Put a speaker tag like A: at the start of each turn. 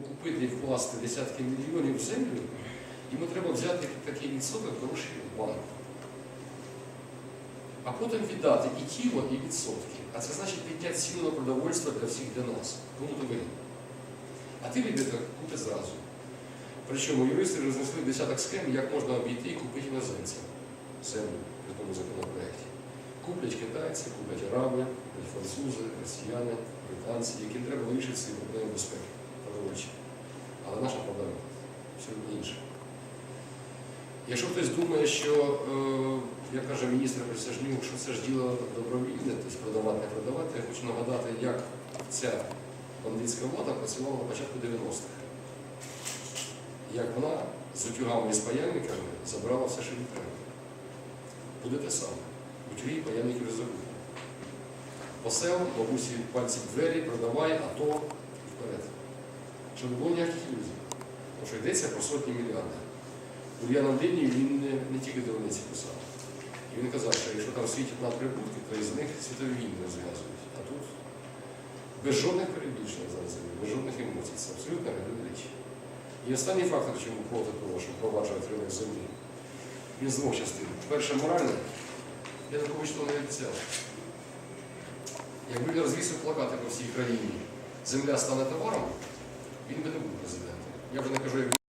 A: купити і вкласти десятки мільйонів в землю, йому треба взяти такий відсоток грошей в банк. А потім віддати і тіло, і відсотки. А це значить підняти ціну на продовольство для всіх для нас. Кому то вигідно. А ти віддати купи зразу. Причому юристи рознесли десяток схем, як можна обійти і купити іноземцям землю в тому законопроекті. Куплять китайці, куплять араби, куплять французи, росіяни, британці, яким треба вирішити свої проблеми безпеки сьогодні інша. Якщо хтось думає, що, е, як каже міністр Присяжнюк, що це ж діло добровільне, тобто продавати, продавати, я хочу нагадати, як ця бандитська влада працювала на початку 90-х. Як вона з утюгами і з паяльниками забрала все, що їй треба. Буде те саме. Утюги і паяльники вже забули. По бабусі пальці в двері, продавай, а то вперед. Щоб не було ніяких ілюзій. Що йдеться про сотні мільярдів. Ульяна Лінію він не, не тільки дурниці писав. І він казав, що якщо там світять надприбутки, то із них світові війни розв'язують. А тут без жодних перебільшень зараз, без жодних емоцій. Це абсолютно реальні речі. І останній фактор, чому проти того, щоб проваджувати ринок землі, він з двох частин. Перше, моральне, Янукович того не обіцяв. Якби він розвісив плакати по всій країні, земля стане товаром, він би не був президентом. Я вже не кажу,